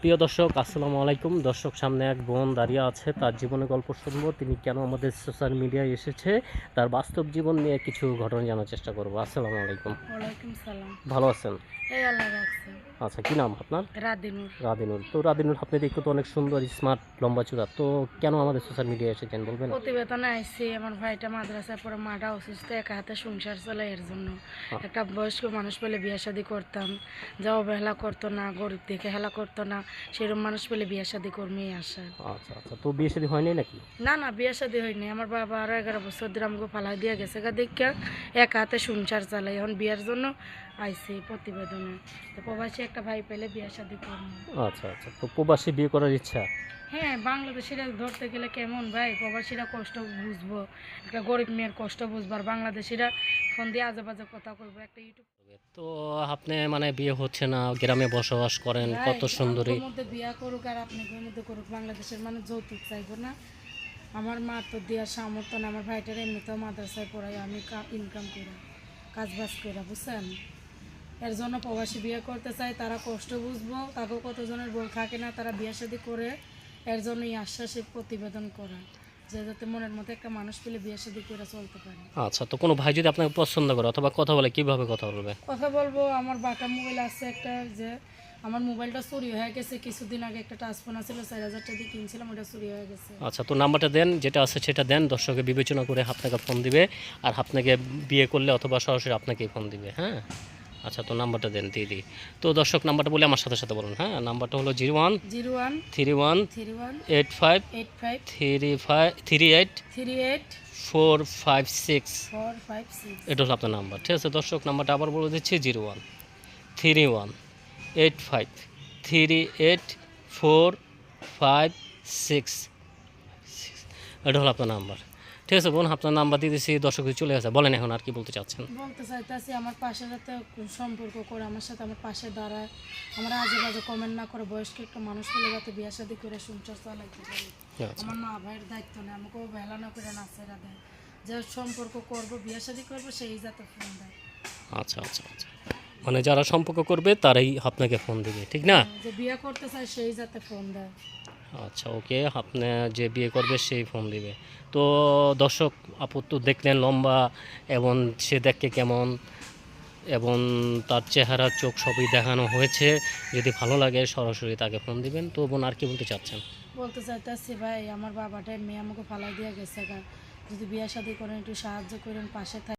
প্রিয় দর্শক আসসালামু আলাইকুম। দর্শক সামনে এক বোন দাঁড়িয়ে আছে। তার জীবনে গল্প শুনব। তিনি কেন আমাদের সোশ্যাল মিডিয়ায় এসেছে তার বাস্তব জীবন নিয়ে কিছু ঘটনা জানার চেষ্টা করব। আসসালামু আলাইকুম। ভালো আছেন? আচ্ছা কি নাম আপনার? রাদিনুর রাদিনুর তো রাদিনুর আপনি দেখতে তো অনেক সুন্দর স্মার্ট লম্বা চূড়া। তো কেন আমাদের সোশ্যাল মিডিয়ায় এসেছেন বলবেন? প্রতিবেদনে আইসি আমার ভাইটা মাদ্রাসায় পড়ে মাটা অসুস্থ একা হাতে সংসার চলে এর জন্য। একটা বয়স্ক মানুষ পেলে বিয়ে শাদি করতাম যা অবহেলা করতো না গরিব দেখে হেলা করতো না। সেরকম মানুষ পেলে বিয়ে শাদি কর্মী আসা। আচ্ছা আচ্ছা। তো বিয়ে শাদি হয়নি নাকি? না না বিয়ে শাদি হয়নি। আমার বাবা আরও এগারো বছর ধরে আমাকে ফালাই দিয়ে গেছে গা। দেখা এক হাতে সংসার চালাই। এখন বিয়ের জন্য আইসি প্রতিবেদনে। তো প্রবাসী একটা ভাই পেলে বিয়ে শাদি করব। আচ্ছা আচ্ছা। তো প্রবাসী বিয়ে করার ইচ্ছা? হ্যাঁ বাংলাদেশিরা ধরতে গেলে কেমন ভাই? প্রবাসীরা কষ্ট বুঝব একটা গরিব মেয়ের কষ্ট বুঝব আর বাংলাদেশিরা ফোন দিয়ে আজে বাজে কথা কইবো একটা ইউটিউব তো আপনি মানে বিয়ে হচ্ছে না গ্রামে বসবাস করেন কত সুন্দরী। মধ্যে বিয়া করুক আর আপনি মধ্যে করুক বাংলাদেশের মানে যৌতুক চাইব না। আমার মা তো দেওয়ার সামর্থ্য না আমার ভাইটার এমনিতেও মাদ্রাসায় পড়াই আমি ইনকাম করি কাজ বাজ করে বুঝছেন? এর জন্য প্রবাসী বিয়ে করতে চায় তারা কষ্ট বুঝব। তাকেও কতজনের বউ থাকে না তারা বিয়ে শাদি করে এর জন্য এই আশ্বাসে প্রতিবেদন করা যে যাতে মনের মতো একটা মানুষ পেলে বিয়ে শাদি করে চলতে পারে। আচ্ছা তো কোনো ভাই যদি আপনাকে পছন্দ করে অথবা কথা বলে কীভাবে কথা বলবে? কথা বলব আমার বাটা মোবাইল আছে একটা যে আমার মোবাইলটা চুরি হয়ে গেছে কিছুদিন আগে একটা টাচ ফোন আছিল চার হাজার টাকা দিয়ে কিনছিলাম ওটা চুরি হয়ে গেছে। আচ্ছা তো নাম্বারটা দেন যেটা আছে সেটা দেন দর্শকে বিবেচনা করে আপনাকে ফোন দিবে আর আপনাকে বিয়ে করলে অথবা সরাসরি আপনাকেই ফোন দিবে হ্যাঁ? আচ্ছা তো নাম্বারটা দেন দিয়ে দিই। তো দর্শক নাম্বারটা বলে আমার সাথে সাথে বলুন হ্যাঁ? নাম্বারটা হলো zero one zero one three one three one eight five eight five three five three eight three eight four five six four five six এটা হলো আপনার নাম্বার ঠিক আছে? দর্শক নাম্বারটা আবার বলে দিচ্ছি zero one three one eight five three eight four five six এটা হলো আপনার নাম্বার। ঠিক আছে বোন আপনার নাম্বার দিয়ে দিচ্ছি দর্শক চলে আসে বলেন এখন আর কি বলতে চাচ্ছেন। বলতে চাইতেছি আমার পাশে যাতে সম্পর্ক করে আমার সাথে আমার পাশে দাঁড়ায়। আমরা আজে বাজে কমেন্ট না করে বয়স্ক একটা মানুষ পেলে যাতে বিয়ে শাদি করে সংসার চালাইতে পারি। আচ্ছা। আমার মা ভাইয়ের দায়িত্ব নেই আমাকেও বেলা না করে নাচেরা দেয়। যে সম্পর্ক করব বিয়ে শাদি করব সেই যাতে ফোন দেয়। আচ্ছা আচ্ছা আচ্ছা। মানে যারা সম্পর্ক করবে তারাই আপনাকে ফোন দিবে ঠিক না? যে বিয়ে করতে চায় সেই যাতে ফোন দেয়। আচ্ছা ওকে। আপনি যে বিয়ে করবে সেই ফোন দিবে। তো দর্শক, আপু তো দেখলেন লম্বা এবং সে দেখতে কেমন এবং তার চেহারা, চোখ সবই দেখানো হয়েছে। যদি ভালো লাগে, সরাসরি তাকে ফোন দিবেন। তো বোন, আর কি বলতে চাচ্ছেন? বলতে চাইতেছি, ভাই, আমার বাবাটাই মেয়ে আমাকে ফালাই দিয়ে গেছে যদি বিয়ে শাদি করেন, একটু সাহায্য করেন, পাশে